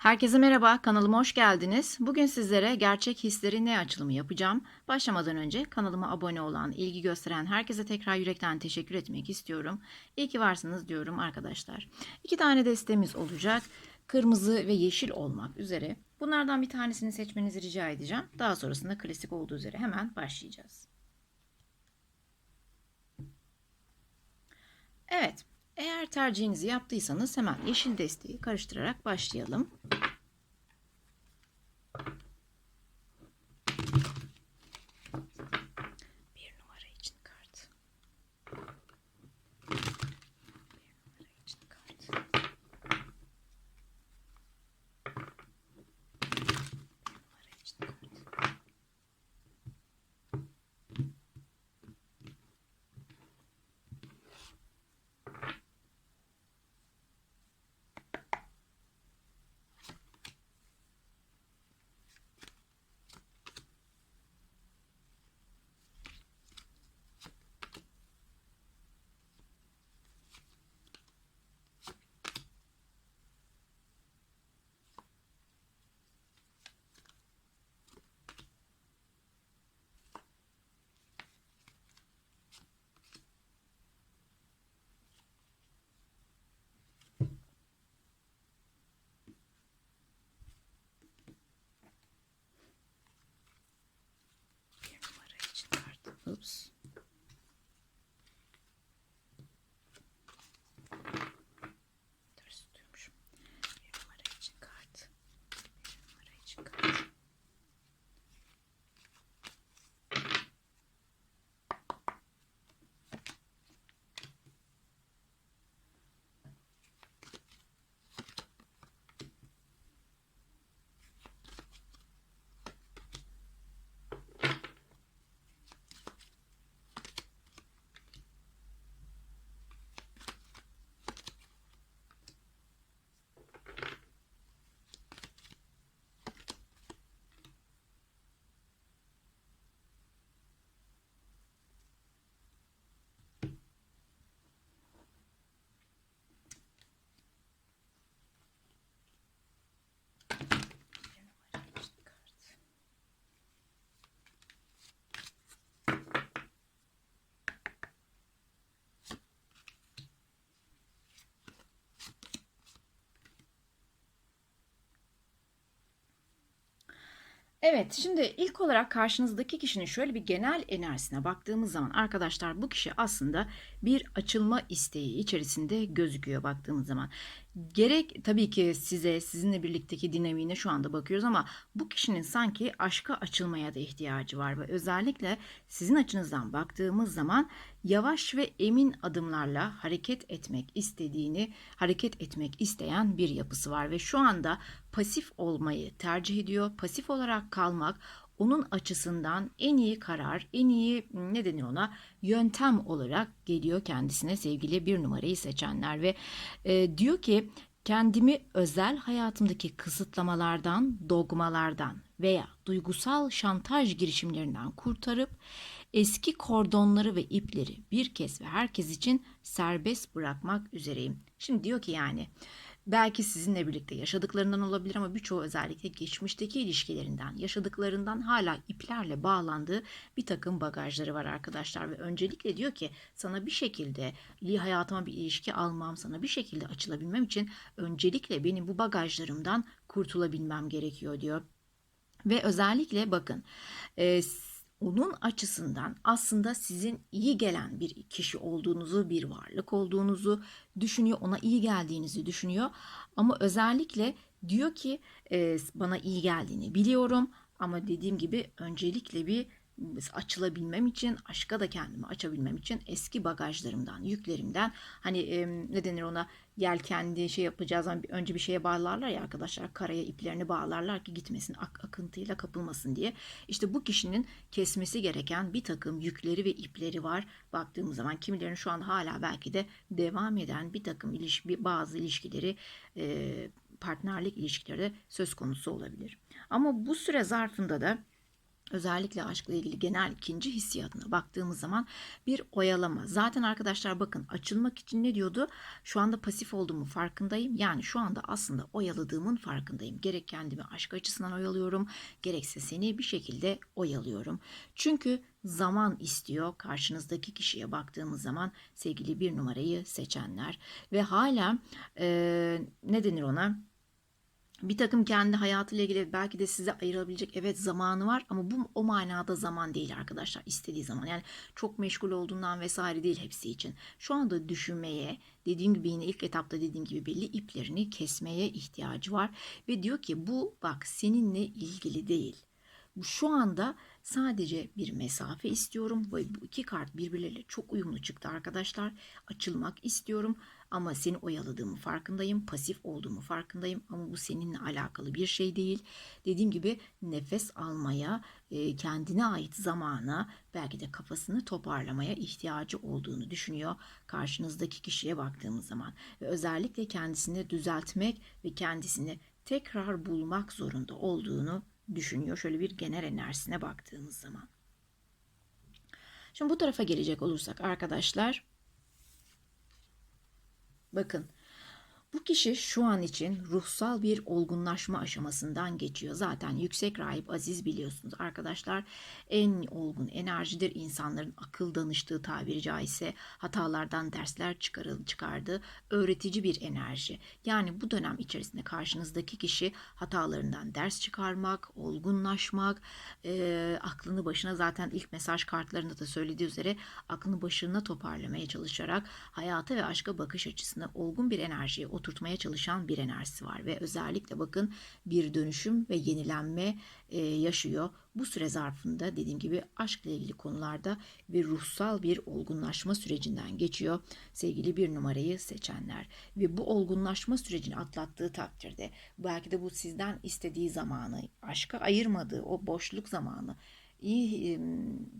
Herkese merhaba, kanalıma hoş geldiniz. Bugün sizlere gerçek hisleri ne açılımı yapacağım. Başlamadan önce kanalıma abone olan, ilgi gösteren herkese tekrar yürekten teşekkür etmek istiyorum. İyi ki varsınız diyorum arkadaşlar. İki tane destemiz olacak. Kırmızı ve yeşil olmak üzere. Bunlardan bir tanesini seçmenizi rica edeceğim. Daha sonrasında klasik olduğu üzere hemen başlayacağız. Evet, eğer tercihinizi yaptıysanız hemen yeşil desteği karıştırarak başlayalım. Evet, şimdi ilk olarak karşınızdaki kişinin şöyle bir genel enerjisine baktığımız zaman arkadaşlar bu kişi aslında bir açılma isteği içerisinde gözüküyor baktığımız zaman. Gerek tabii ki size, sizinle birlikteki dinamiğine şu anda bakıyoruz ama bu kişinin sanki aşka açılmaya da ihtiyacı var ve özellikle sizin açınızdan baktığımız zaman yavaş ve emin adımlarla hareket etmek istediğini, hareket etmek isteyen bir yapısı var ve şu anda pasif olmayı tercih ediyor. Pasif olarak kalmak onun açısından en iyi karar, en iyi ne denir ona yöntem olarak geliyor kendisine sevgili bir numarayı seçenler ve e, diyor ki kendimi özel hayatımdaki kısıtlamalardan, dogmalardan veya duygusal şantaj girişimlerinden kurtarıp eski kordonları ve ipleri bir kez ve herkes için serbest bırakmak üzereyim. Şimdi diyor ki yani belki sizinle birlikte yaşadıklarından olabilir ama birçoğu özellikle geçmişteki ilişkilerinden, yaşadıklarından hala iplerle bağlandığı bir takım bagajları var arkadaşlar ve öncelikle diyor ki sana bir şekilde hayatıma bir ilişki almam, sana bir şekilde açılabilmem için öncelikle benim bu bagajlarımdan kurtulabilmem gerekiyor diyor. Ve özellikle bakın e, onun açısından aslında sizin iyi gelen bir kişi olduğunuzu, bir varlık olduğunuzu düşünüyor, ona iyi geldiğinizi düşünüyor. Ama özellikle diyor ki e, bana iyi geldiğini biliyorum ama dediğim gibi öncelikle bir açılabilmem için, aşka da kendimi açabilmem için eski bagajlarımdan, yüklerimden hani ne denir ona yelkenli şey yapacağız ama önce bir şeye bağlarlar ya arkadaşlar karaya iplerini bağlarlar ki gitmesin ak akıntıyla kapılmasın diye. İşte bu kişinin kesmesi gereken bir takım yükleri ve ipleri var. Baktığımız zaman kimilerin şu an hala belki de devam eden bir takım ilişki, bazı ilişkileri e, partnerlik ilişkileri de söz konusu olabilir. Ama bu süre zarfında da özellikle aşkla ilgili genel ikinci hissiyatına baktığımız zaman bir oyalama. Zaten arkadaşlar bakın açılmak için ne diyordu? Şu anda pasif olduğumu farkındayım. Yani şu anda aslında oyaladığımın farkındayım. Gerek kendimi aşk açısından oyalıyorum, gerekse seni bir şekilde oyalıyorum. Çünkü zaman istiyor karşınızdaki kişiye baktığımız zaman sevgili bir numarayı seçenler ve hala e, ne denir ona? Bir takım kendi hayatıyla ilgili belki de size ayırabilecek evet zamanı var ama bu o manada zaman değil arkadaşlar istediği zaman. Yani çok meşgul olduğundan vesaire değil hepsi için. Şu anda düşünmeye dediğim gibi yine ilk etapta dediğim gibi belli iplerini kesmeye ihtiyacı var ve diyor ki bu bak seninle ilgili değil şu anda sadece bir mesafe istiyorum ve bu iki kart birbirleriyle çok uyumlu çıktı arkadaşlar açılmak istiyorum ama seni oyaladığımı farkındayım, pasif olduğumu farkındayım ama bu seninle alakalı bir şey değil. Dediğim gibi nefes almaya, e, kendine ait zamana, belki de kafasını toparlamaya ihtiyacı olduğunu düşünüyor karşınızdaki kişiye baktığımız zaman. Ve özellikle kendisini düzeltmek ve kendisini tekrar bulmak zorunda olduğunu düşünüyor. Şöyle bir genel enerjisine baktığımız zaman. Şimdi bu tarafa gelecek olursak arkadaşlar Bakın bu kişi şu an için ruhsal bir olgunlaşma aşamasından geçiyor. Zaten yüksek rahip Aziz biliyorsunuz arkadaşlar en olgun enerjidir. İnsanların akıl danıştığı tabiri caizse hatalardan dersler çıkarıl çıkardığı öğretici bir enerji. Yani bu dönem içerisinde karşınızdaki kişi hatalarından ders çıkarmak, olgunlaşmak, e, aklını başına zaten ilk mesaj kartlarında da söylediği üzere aklını başına toparlamaya çalışarak hayata ve aşka bakış açısına olgun bir enerjiye oturtmaya çalışan bir enerjisi var ve özellikle bakın bir dönüşüm ve yenilenme e, yaşıyor. Bu süre zarfında dediğim gibi aşkla ilgili konularda bir ruhsal bir olgunlaşma sürecinden geçiyor sevgili bir numarayı seçenler ve bu olgunlaşma sürecini atlattığı takdirde belki de bu sizden istediği zamanı aşka ayırmadığı o boşluk zamanı iyi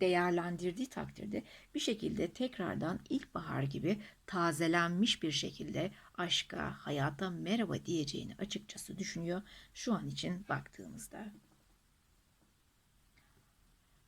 değerlendirdiği takdirde bir şekilde tekrardan ilkbahar gibi tazelenmiş bir şekilde aşka, hayata merhaba diyeceğini açıkçası düşünüyor şu an için baktığımızda.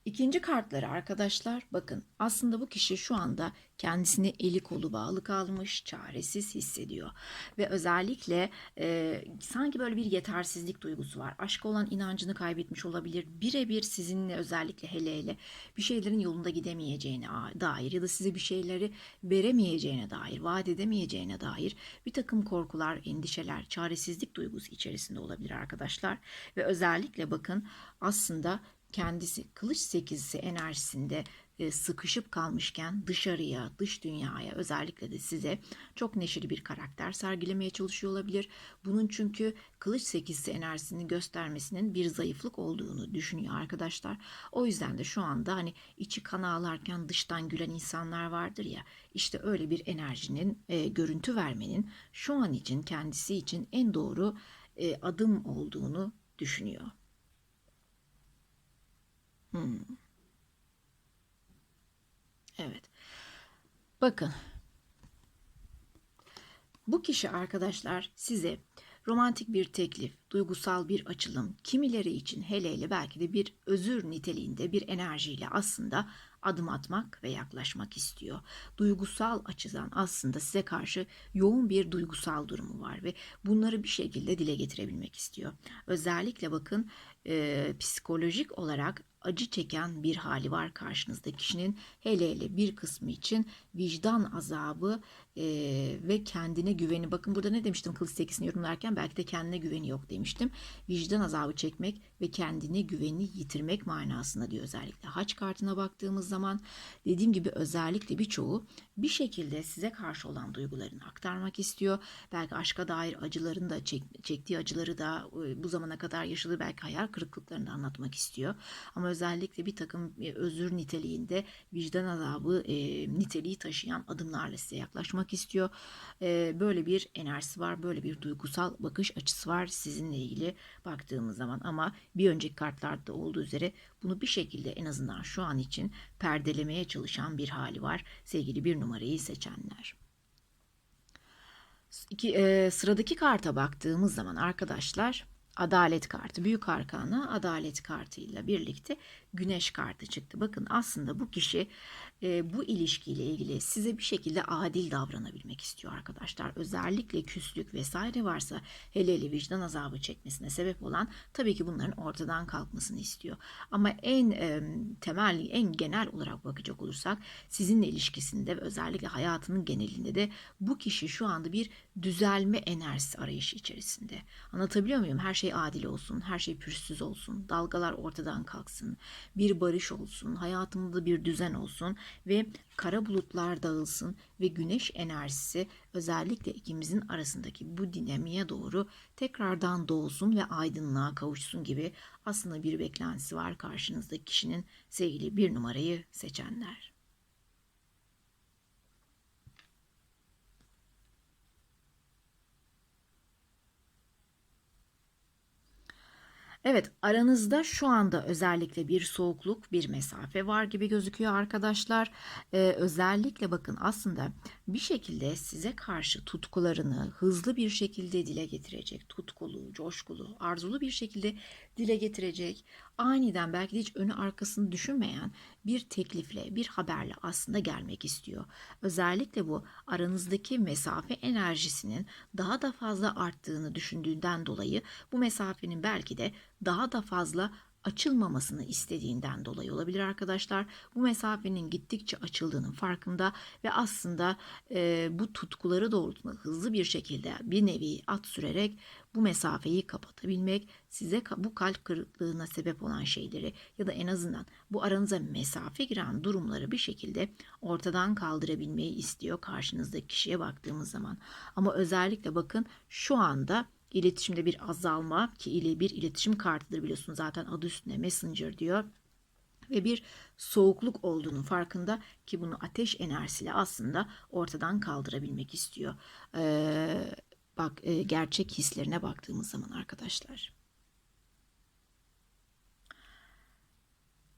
İkinci kartları arkadaşlar bakın aslında bu kişi şu anda kendisini eli kolu bağlı kalmış, çaresiz hissediyor. Ve özellikle e, sanki böyle bir yetersizlik duygusu var. Aşka olan inancını kaybetmiş olabilir. Birebir sizinle özellikle hele hele bir şeylerin yolunda gidemeyeceğine dair ya da size bir şeyleri veremeyeceğine dair, vaat edemeyeceğine dair bir takım korkular, endişeler, çaresizlik duygusu içerisinde olabilir arkadaşlar. Ve özellikle bakın aslında kendisi kılıç sekizisi enerjisinde e, sıkışıp kalmışken dışarıya, dış dünyaya özellikle de size çok neşeli bir karakter sergilemeye çalışıyor olabilir. Bunun çünkü kılıç sekizisi enerjisini göstermesinin bir zayıflık olduğunu düşünüyor arkadaşlar. O yüzden de şu anda hani içi kan ağlarken dıştan gülen insanlar vardır ya işte öyle bir enerjinin e, görüntü vermenin şu an için kendisi için en doğru e, adım olduğunu düşünüyor. Hmm. Evet. Bakın. Bu kişi arkadaşlar size romantik bir teklif, duygusal bir açılım, kimileri için hele hele belki de bir özür niteliğinde bir enerjiyle aslında adım atmak ve yaklaşmak istiyor. Duygusal açıdan aslında size karşı yoğun bir duygusal durumu var ve bunları bir şekilde dile getirebilmek istiyor. Özellikle bakın e, psikolojik olarak acı çeken bir hali var karşınızda kişinin. Hele hele bir kısmı için vicdan azabı e, ve kendine güveni bakın burada ne demiştim kılıç sekisini yorumlarken belki de kendine güveni yok demiştim. Vicdan azabı çekmek ve kendine güveni yitirmek manasında diyor özellikle. Haç kartına baktığımız zaman dediğim gibi özellikle birçoğu bir şekilde size karşı olan duygularını aktarmak istiyor. Belki aşka dair acılarını da çek, çektiği acıları da bu zamana kadar yaşadığı belki hayal kırıklıklarını da anlatmak istiyor. Ama özellikle bir takım özür niteliğinde vicdan azabı e, niteliği taşıyan adımlarla size yaklaşmak istiyor. E, böyle bir enerjisi var, böyle bir duygusal bakış açısı var sizinle ilgili baktığımız zaman ama bir önceki kartlarda olduğu üzere bunu bir şekilde en azından şu an için perdelemeye çalışan bir hali var sevgili bir numarayı seçenler. İki, e, sıradaki karta baktığımız zaman arkadaşlar Adalet kartı, büyük arkana adalet kartıyla birlikte güneş kartı çıktı. Bakın aslında bu kişi e, bu ilişkiyle ilgili size bir şekilde adil davranabilmek istiyor arkadaşlar. Özellikle küslük vesaire varsa hele hele vicdan azabı çekmesine sebep olan tabii ki bunların ortadan kalkmasını istiyor. Ama en e, temel, en genel olarak bakacak olursak sizinle ilişkisinde ve özellikle hayatının genelinde de bu kişi şu anda bir düzelme enerjisi arayışı içerisinde. Anlatabiliyor muyum? Her şey adil olsun, her şey pürüzsüz olsun, dalgalar ortadan kalksın, bir barış olsun, hayatımda bir düzen olsun ve kara bulutlar dağılsın ve güneş enerjisi özellikle ikimizin arasındaki bu dinamiğe doğru tekrardan doğsun ve aydınlığa kavuşsun gibi aslında bir beklentisi var karşınızdaki kişinin sevgili bir numarayı seçenler. Evet, aranızda şu anda özellikle bir soğukluk, bir mesafe var gibi gözüküyor arkadaşlar. Ee, özellikle bakın aslında bir şekilde size karşı tutkularını hızlı bir şekilde dile getirecek, tutkulu, coşkulu, arzulu bir şekilde dile getirecek, aniden belki de hiç önü arkasını düşünmeyen bir teklifle, bir haberle aslında gelmek istiyor. Özellikle bu aranızdaki mesafe enerjisinin daha da fazla arttığını düşündüğünden dolayı bu mesafenin belki de daha da fazla açılmamasını istediğinden dolayı olabilir arkadaşlar. Bu mesafenin gittikçe açıldığının farkında ve aslında e, bu tutkuları doğrultusunda hızlı bir şekilde bir nevi at sürerek bu mesafeyi kapatabilmek, size bu kalp kırıklığına sebep olan şeyleri ya da en azından bu aranıza mesafe giren durumları bir şekilde ortadan kaldırabilmeyi istiyor karşınızdaki kişiye baktığımız zaman. Ama özellikle bakın şu anda İletişimde bir azalma ki ile bir iletişim kartıdır biliyorsunuz zaten adı üstünde messenger diyor ve bir soğukluk olduğunu farkında ki bunu ateş enerjisiyle aslında ortadan kaldırabilmek istiyor. Ee, bak e, gerçek hislerine baktığımız zaman arkadaşlar.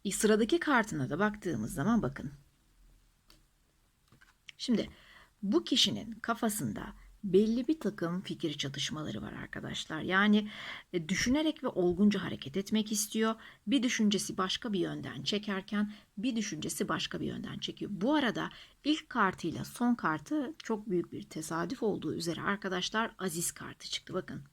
E, sıradaki kartına da baktığımız zaman bakın. Şimdi bu kişinin kafasında belli bir takım fikir çatışmaları var arkadaşlar. Yani e, düşünerek ve olgunca hareket etmek istiyor. Bir düşüncesi başka bir yönden çekerken bir düşüncesi başka bir yönden çekiyor. Bu arada ilk kartıyla son kartı çok büyük bir tesadüf olduğu üzere arkadaşlar Aziz kartı çıktı. Bakın.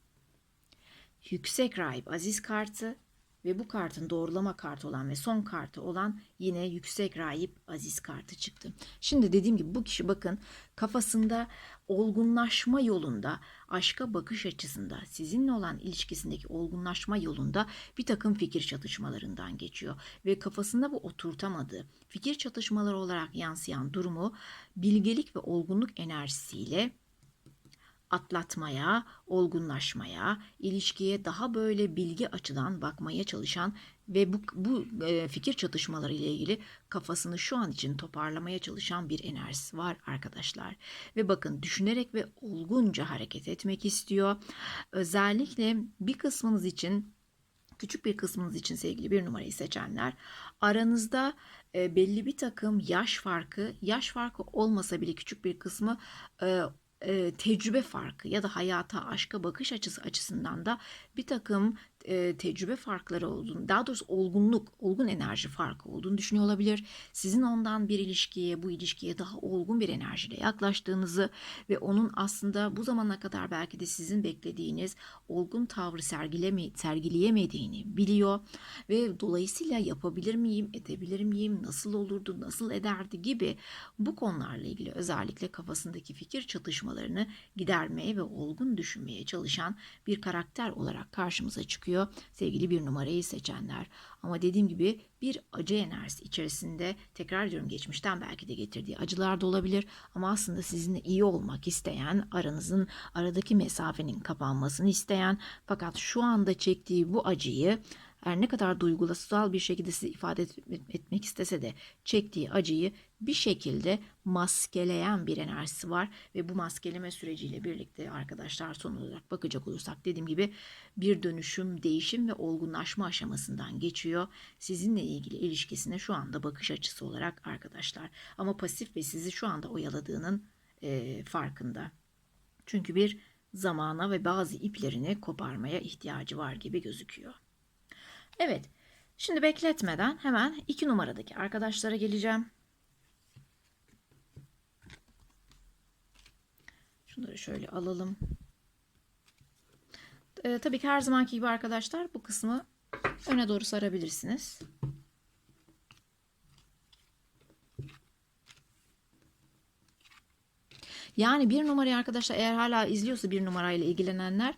Yüksek Rahip Aziz kartı ve bu kartın doğrulama kartı olan ve son kartı olan yine yüksek rahip aziz kartı çıktı. Şimdi dediğim gibi bu kişi bakın kafasında olgunlaşma yolunda, aşka bakış açısında, sizinle olan ilişkisindeki olgunlaşma yolunda bir takım fikir çatışmalarından geçiyor. Ve kafasında bu oturtamadığı fikir çatışmaları olarak yansıyan durumu bilgelik ve olgunluk enerjisiyle atlatmaya, olgunlaşmaya, ilişkiye daha böyle bilgi açıdan bakmaya çalışan ve bu, bu e, fikir çatışmaları ile ilgili kafasını şu an için toparlamaya çalışan bir enerjisi var arkadaşlar. Ve bakın düşünerek ve olgunca hareket etmek istiyor. Özellikle bir kısmınız için küçük bir kısmınız için sevgili bir numarayı seçenler aranızda e, belli bir takım yaş farkı yaş farkı olmasa bile küçük bir kısmı e, tecrübe farkı ya da hayata, aşka bakış açısı açısından da bir takım e, tecrübe farkları olduğunu, daha doğrusu olgunluk, olgun enerji farkı olduğunu düşünüyor olabilir. Sizin ondan bir ilişkiye, bu ilişkiye daha olgun bir enerjiyle yaklaştığınızı ve onun aslında bu zamana kadar belki de sizin beklediğiniz olgun tavrı sergileme, sergileyemediğini biliyor ve dolayısıyla yapabilir miyim, edebilir miyim, nasıl olurdu, nasıl ederdi gibi bu konularla ilgili özellikle kafasındaki fikir çatışmalarını gidermeye ve olgun düşünmeye çalışan bir karakter olarak karşımıza çıkıyor çıkıyor sevgili bir numarayı seçenler. Ama dediğim gibi bir acı enerjisi içerisinde tekrar diyorum geçmişten belki de getirdiği acılar da olabilir ama aslında sizinle iyi olmak isteyen, aranızın aradaki mesafenin kapanmasını isteyen fakat şu anda çektiği bu acıyı her ne kadar duygulasal bir şekilde ifade etmek istese de çektiği acıyı bir şekilde maskeleyen bir enerjisi var ve bu maskeleme süreciyle birlikte arkadaşlar son olarak bakacak olursak dediğim gibi bir dönüşüm, değişim ve olgunlaşma aşamasından geçiyor. Sizinle ilgili ilişkisine şu anda bakış açısı olarak arkadaşlar. Ama pasif ve sizi şu anda oyaladığının e, farkında. Çünkü bir zamana ve bazı iplerini koparmaya ihtiyacı var gibi gözüküyor. Evet, şimdi bekletmeden hemen iki numaradaki arkadaşlara geleceğim. Şunları şöyle alalım. Ee, tabii ki her zamanki gibi arkadaşlar bu kısmı öne doğru sarabilirsiniz. Yani bir numarayı arkadaşlar eğer hala izliyorsa bir numarayla ilgilenenler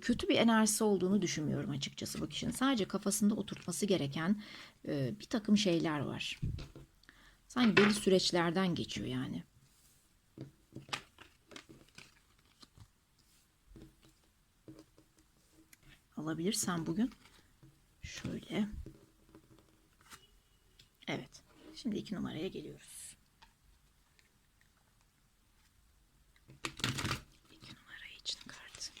kötü bir enerjisi olduğunu düşünmüyorum açıkçası bu kişinin. Sadece kafasında oturtması gereken e, bir takım şeyler var. Sanki belli süreçlerden geçiyor yani. Alabilirsem bugün şöyle. Evet. Şimdi iki numaraya geliyoruz. İki numara için kart.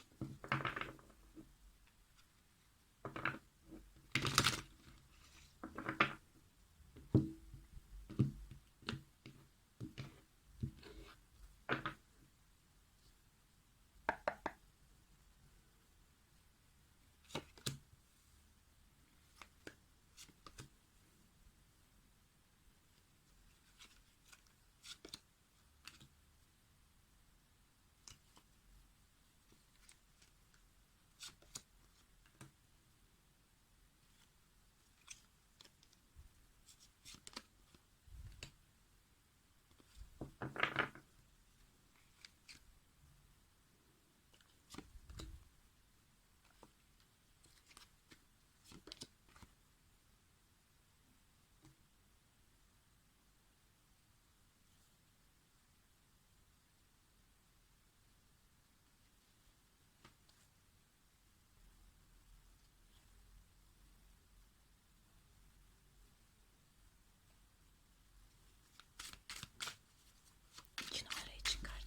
İki numara için kart.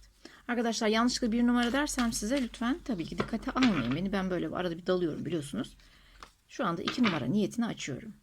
Arkadaşlar yanlışlıkla bir numara dersem size lütfen tabii ki dikkate almayın beni. Ben böyle arada bir dalıyorum biliyorsunuz. Şu anda iki numara niyetini açıyorum.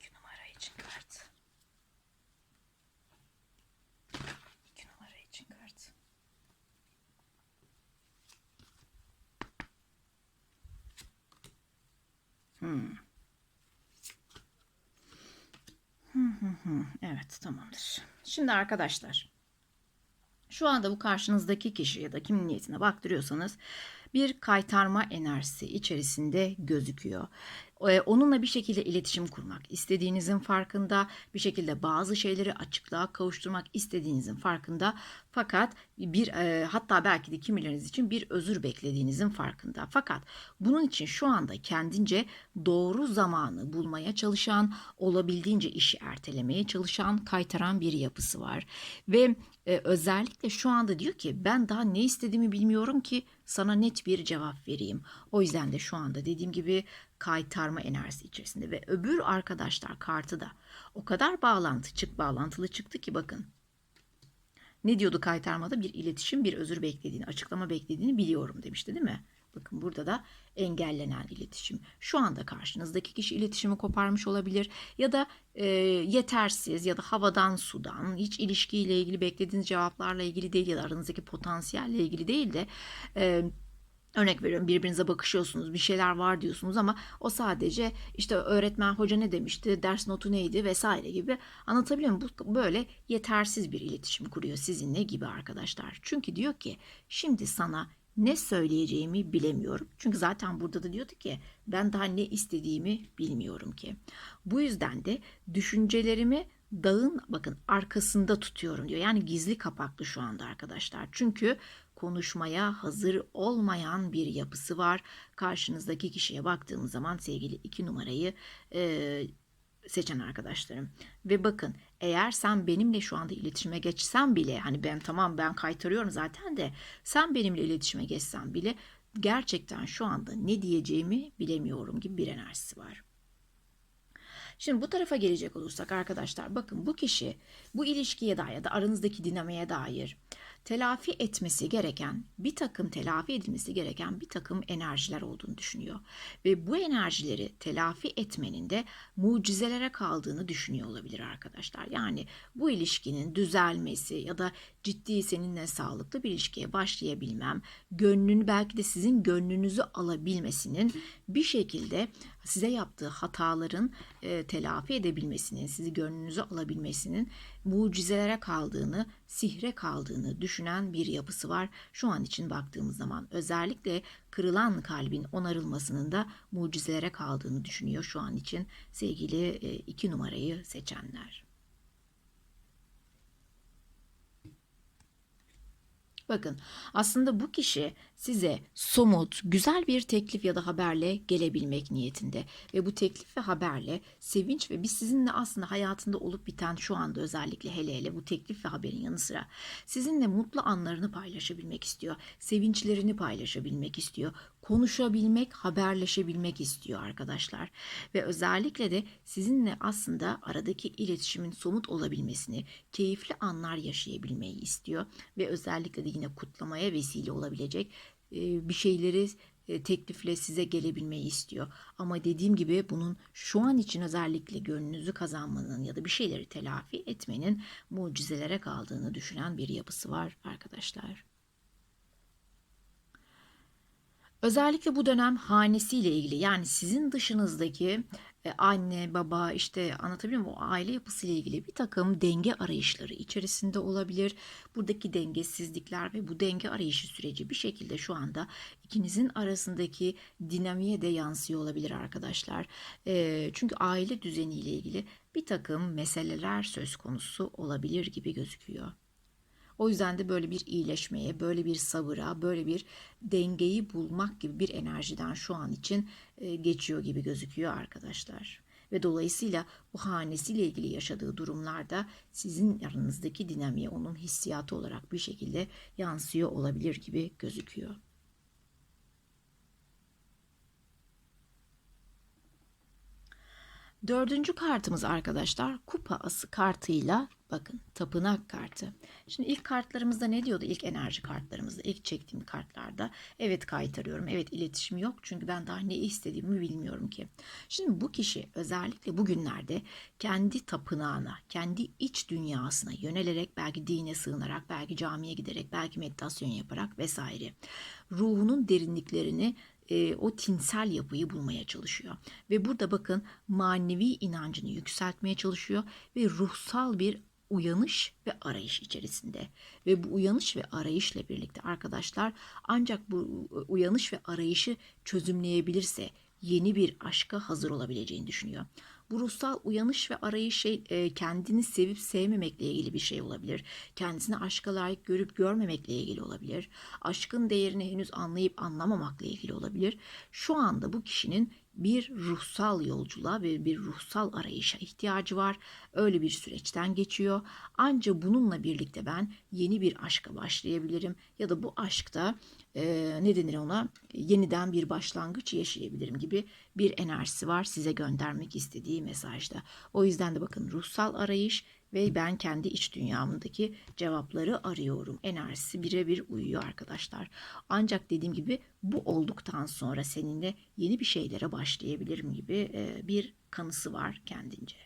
İki numara için kart. İki numara için kart. Evet tamamdır. Şimdi arkadaşlar şu anda bu karşınızdaki kişi ya da kimin niyetine baktırıyorsanız bir kaytarma enerjisi içerisinde gözüküyor. Ee, Onunla bir şekilde iletişim kurmak istediğinizin farkında, bir şekilde bazı şeyleri açıklığa kavuşturmak istediğinizin farkında. Fakat bir e, hatta belki de kimileriniz için bir özür beklediğinizin farkında. Fakat bunun için şu anda kendince doğru zamanı bulmaya çalışan, olabildiğince işi ertelemeye çalışan, kaytaran bir yapısı var. Ve e, özellikle şu anda diyor ki ben daha ne istediğimi bilmiyorum ki sana net bir cevap vereyim. O yüzden de şu anda dediğim gibi kaytarma enerjisi içerisinde ve öbür arkadaşlar kartı da o kadar bağlantı çık bağlantılı çıktı ki bakın. Ne diyordu kaytarmada? Bir iletişim, bir özür beklediğini, açıklama beklediğini biliyorum demişti değil mi? Bakın burada da engellenen iletişim. Şu anda karşınızdaki kişi iletişimi koparmış olabilir ya da e, yetersiz ya da havadan sudan hiç ilişkiyle ilgili beklediğiniz cevaplarla ilgili değil ya da aranızdaki potansiyelle ilgili değil de e, Örnek veriyorum birbirinize bakışıyorsunuz bir şeyler var diyorsunuz ama o sadece işte öğretmen hoca ne demişti ders notu neydi vesaire gibi anlatabiliyor muyum? Bu böyle yetersiz bir iletişim kuruyor sizinle gibi arkadaşlar. Çünkü diyor ki şimdi sana ne söyleyeceğimi bilemiyorum. Çünkü zaten burada da diyordu ki ben daha ne istediğimi bilmiyorum ki. Bu yüzden de düşüncelerimi dağın bakın arkasında tutuyorum diyor. Yani gizli kapaklı şu anda arkadaşlar. Çünkü konuşmaya hazır olmayan bir yapısı var. Karşınızdaki kişiye baktığımız zaman sevgili iki numarayı e, seçen arkadaşlarım. Ve bakın eğer sen benimle şu anda iletişime geçsen bile hani ben tamam ben kaytarıyorum zaten de sen benimle iletişime geçsen bile gerçekten şu anda ne diyeceğimi bilemiyorum gibi bir enerjisi var. Şimdi bu tarafa gelecek olursak arkadaşlar bakın bu kişi bu ilişkiye dair ya da aranızdaki dinamiğe dair telafi etmesi gereken bir takım telafi edilmesi gereken bir takım enerjiler olduğunu düşünüyor. Ve bu enerjileri telafi etmenin de mucizelere kaldığını düşünüyor olabilir arkadaşlar. Yani bu ilişkinin düzelmesi ya da ciddi seninle sağlıklı bir ilişkiye başlayabilmem, gönlünü belki de sizin gönlünüzü alabilmesinin bir şekilde size yaptığı hataların e, telafi edebilmesinin, sizi gönlünüzü alabilmesinin mucizelere kaldığını, sihre kaldığını düşünen bir yapısı var. Şu an için baktığımız zaman özellikle kırılan kalbin onarılmasının da mucizelere kaldığını düşünüyor şu an için sevgili e, iki numarayı seçenler. Bakın aslında bu kişi size somut, güzel bir teklif ya da haberle gelebilmek niyetinde ve bu teklif ve haberle sevinç ve biz sizinle aslında hayatında olup biten şu anda özellikle hele hele bu teklif ve haberin yanı sıra sizinle mutlu anlarını paylaşabilmek istiyor. Sevinçlerini paylaşabilmek istiyor konuşabilmek, haberleşebilmek istiyor arkadaşlar. Ve özellikle de sizinle aslında aradaki iletişimin somut olabilmesini, keyifli anlar yaşayabilmeyi istiyor. Ve özellikle de yine kutlamaya vesile olabilecek bir şeyleri teklifle size gelebilmeyi istiyor. Ama dediğim gibi bunun şu an için özellikle gönlünüzü kazanmanın ya da bir şeyleri telafi etmenin mucizelere kaldığını düşünen bir yapısı var arkadaşlar. Özellikle bu dönem hanesiyle ilgili yani sizin dışınızdaki e, anne, baba işte anlatabiliyor muyum? O aile yapısıyla ilgili bir takım denge arayışları içerisinde olabilir. Buradaki dengesizlikler ve bu denge arayışı süreci bir şekilde şu anda ikinizin arasındaki dinamiğe de yansıyor olabilir arkadaşlar. E, çünkü aile düzeniyle ilgili bir takım meseleler söz konusu olabilir gibi gözüküyor. O yüzden de böyle bir iyileşmeye, böyle bir sabıra, böyle bir dengeyi bulmak gibi bir enerjiden şu an için e, geçiyor gibi gözüküyor arkadaşlar. Ve dolayısıyla bu hanesiyle ilgili yaşadığı durumlarda sizin aranızdaki dinamiğe onun hissiyatı olarak bir şekilde yansıyor olabilir gibi gözüküyor. Dördüncü kartımız arkadaşlar kupa ası kartıyla bakın tapınak kartı. Şimdi ilk kartlarımızda ne diyordu? İlk enerji kartlarımızda, ilk çektiğim kartlarda evet kaytarıyorum. Evet iletişim yok çünkü ben daha ne istediğimi bilmiyorum ki. Şimdi bu kişi özellikle bugünlerde kendi tapınağına, kendi iç dünyasına yönelerek belki dine sığınarak, belki camiye giderek, belki meditasyon yaparak vesaire ruhunun derinliklerini e, o tinsel yapıyı bulmaya çalışıyor. Ve burada bakın manevi inancını yükseltmeye çalışıyor ve ruhsal bir uyanış ve arayış içerisinde. Ve bu uyanış ve arayışla birlikte arkadaşlar ancak bu uyanış ve arayışı çözümleyebilirse yeni bir aşka hazır olabileceğini düşünüyor. Bu ruhsal uyanış ve arayış şey e, kendini sevip sevmemekle ilgili bir şey olabilir. Kendisini aşka layık görüp görmemekle ilgili olabilir. Aşkın değerini henüz anlayıp anlamamakla ilgili olabilir. Şu anda bu kişinin bir ruhsal yolculuğa ve bir ruhsal arayışa ihtiyacı var. Öyle bir süreçten geçiyor. Ancak bununla birlikte ben yeni bir aşka başlayabilirim ya da bu aşkta e, ne denir ona yeniden bir başlangıç yaşayabilirim gibi bir enerjisi var size göndermek istediği mesajda. O yüzden de bakın ruhsal arayış ve ben kendi iç dünyamdaki cevapları arıyorum. Enerjisi birebir uyuyor arkadaşlar. Ancak dediğim gibi bu olduktan sonra seninle yeni bir şeylere başlayabilirim gibi bir kanısı var kendince.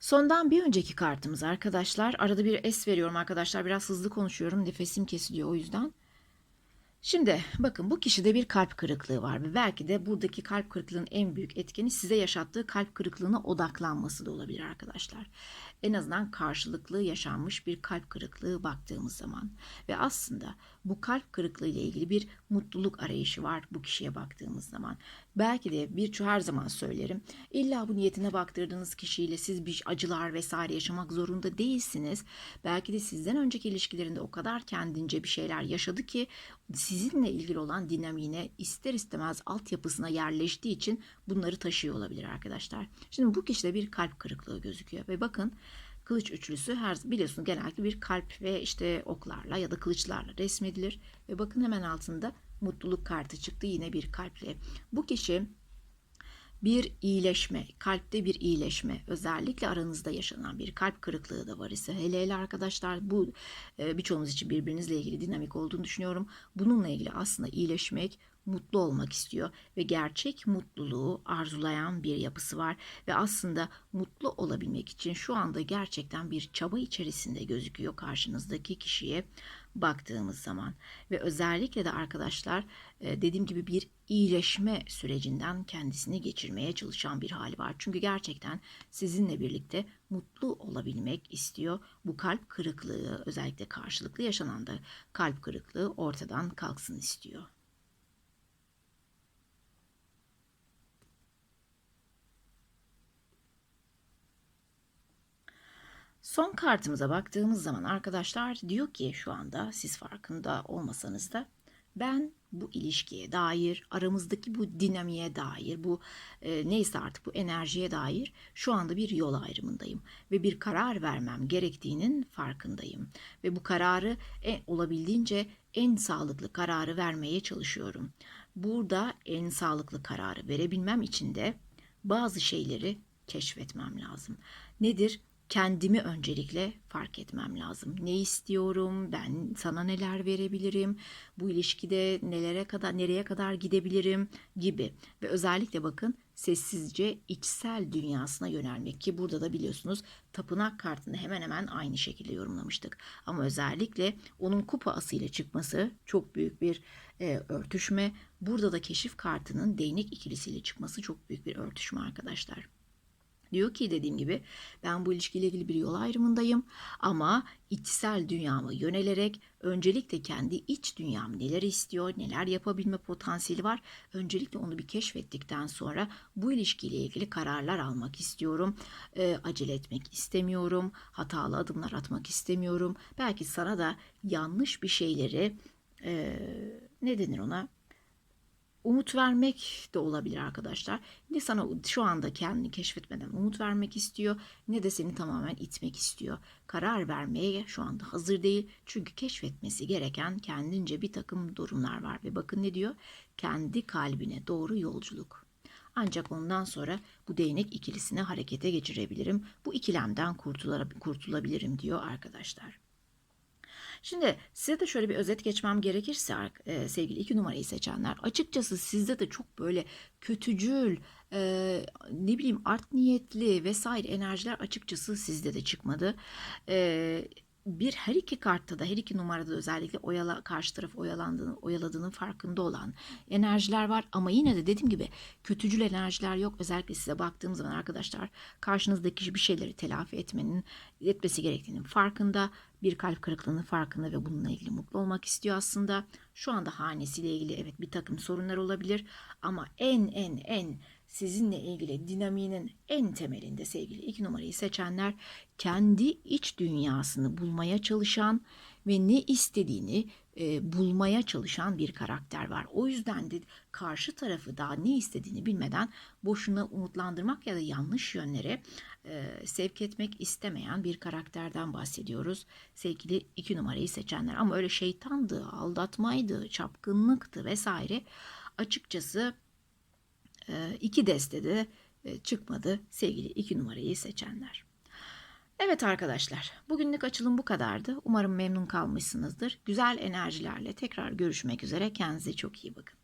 Sondan bir önceki kartımız arkadaşlar. Arada bir es veriyorum arkadaşlar. Biraz hızlı konuşuyorum. Nefesim kesiliyor o yüzden. Şimdi bakın bu kişide bir kalp kırıklığı var ve belki de buradaki kalp kırıklığının en büyük etkeni size yaşattığı kalp kırıklığına odaklanması da olabilir arkadaşlar. En azından karşılıklı yaşanmış bir kalp kırıklığı baktığımız zaman ve aslında bu kalp kırıklığı ile ilgili bir mutluluk arayışı var bu kişiye baktığımız zaman Belki de bir her zaman söylerim. İlla bu niyetine baktırdığınız kişiyle siz bir acılar vesaire yaşamak zorunda değilsiniz. Belki de sizden önceki ilişkilerinde o kadar kendince bir şeyler yaşadı ki sizinle ilgili olan dinamiğine ister istemez altyapısına yerleştiği için bunları taşıyor olabilir arkadaşlar. Şimdi bu kişide bir kalp kırıklığı gözüküyor ve bakın kılıç üçlüsü her biliyorsunuz genellikle bir kalp ve işte oklarla ya da kılıçlarla resmedilir ve bakın hemen altında mutluluk kartı çıktı yine bir kalple. Bu kişi bir iyileşme, kalpte bir iyileşme, özellikle aranızda yaşanan bir kalp kırıklığı da var ise hele hele arkadaşlar bu e, birçoğunuz için birbirinizle ilgili dinamik olduğunu düşünüyorum. Bununla ilgili aslında iyileşmek, mutlu olmak istiyor ve gerçek mutluluğu arzulayan bir yapısı var ve aslında mutlu olabilmek için şu anda gerçekten bir çaba içerisinde gözüküyor karşınızdaki kişiye baktığımız zaman ve özellikle de arkadaşlar e, dediğim gibi bir iyileşme sürecinden kendisini geçirmeye çalışan bir hali var. Çünkü gerçekten sizinle birlikte mutlu olabilmek istiyor. Bu kalp kırıklığı özellikle karşılıklı yaşanan da kalp kırıklığı ortadan kalksın istiyor. Son kartımıza baktığımız zaman arkadaşlar diyor ki şu anda siz farkında olmasanız da ben bu ilişkiye dair, aramızdaki bu dinamiğe dair, bu e, neyse artık bu enerjiye dair şu anda bir yol ayrımındayım ve bir karar vermem gerektiğinin farkındayım ve bu kararı en, olabildiğince en sağlıklı kararı vermeye çalışıyorum. Burada en sağlıklı kararı verebilmem için de bazı şeyleri keşfetmem lazım. Nedir? Kendimi öncelikle fark etmem lazım. Ne istiyorum? Ben sana neler verebilirim? Bu ilişkide nelere kadar nereye kadar gidebilirim gibi. Ve özellikle bakın sessizce içsel dünyasına yönelmek ki burada da biliyorsunuz tapınak kartını hemen hemen aynı şekilde yorumlamıştık. Ama özellikle onun kupa asıyla çıkması çok büyük bir e, örtüşme. Burada da keşif kartının değnek ikilisiyle çıkması çok büyük bir örtüşme arkadaşlar. Diyor ki dediğim gibi ben bu ilişkiyle ilgili bir yol ayrımındayım ama içsel dünyama yönelerek öncelikle kendi iç dünyam neler istiyor, neler yapabilme potansiyeli var. Öncelikle onu bir keşfettikten sonra bu ilişkiyle ilgili kararlar almak istiyorum. E, acele etmek istemiyorum. Hatalı adımlar atmak istemiyorum. Belki sana da yanlış bir şeyleri e, ne denir ona? Umut vermek de olabilir arkadaşlar. Ne sana şu anda kendini keşfetmeden umut vermek istiyor ne de seni tamamen itmek istiyor. Karar vermeye şu anda hazır değil. Çünkü keşfetmesi gereken kendince bir takım durumlar var. Ve bakın ne diyor? Kendi kalbine doğru yolculuk. Ancak ondan sonra bu değnek ikilisini harekete geçirebilirim. Bu ikilemden kurtulabilirim diyor arkadaşlar. Şimdi size de şöyle bir özet geçmem gerekirse e, sevgili iki numarayı seçenler açıkçası sizde de çok böyle kötücül e, ne bileyim art niyetli vesaire enerjiler açıkçası sizde de çıkmadı. E, bir her iki kartta da her iki numarada da özellikle oyala karşı taraf oyalandığını, oyaladığının farkında olan enerjiler var ama yine de dediğim gibi kötücül enerjiler yok. Özellikle size baktığım zaman arkadaşlar karşınızdaki kişi bir şeyleri telafi etmenin etmesi gerektiğinin farkında. Bir kalp kırıklığının farkında ve bununla ilgili mutlu olmak istiyor aslında. Şu anda hanesiyle ilgili evet bir takım sorunlar olabilir ama en en en sizinle ilgili dinamiğinin en temelinde sevgili iki numarayı seçenler kendi iç dünyasını bulmaya çalışan ve ne istediğini e, bulmaya çalışan bir karakter var. O yüzden de karşı tarafı daha ne istediğini bilmeden boşuna umutlandırmak ya da yanlış yönlere e, sevk etmek istemeyen bir karakterden bahsediyoruz. Sevgili iki numarayı seçenler ama öyle şeytandı, aldatmaydı, çapkınlıktı vesaire açıkçası iki destede e, çıkmadı sevgili iki numarayı seçenler. Evet arkadaşlar, bugünlük açılım bu kadardı. Umarım memnun kalmışsınızdır. Güzel enerjilerle tekrar görüşmek üzere. Kendinize çok iyi bakın.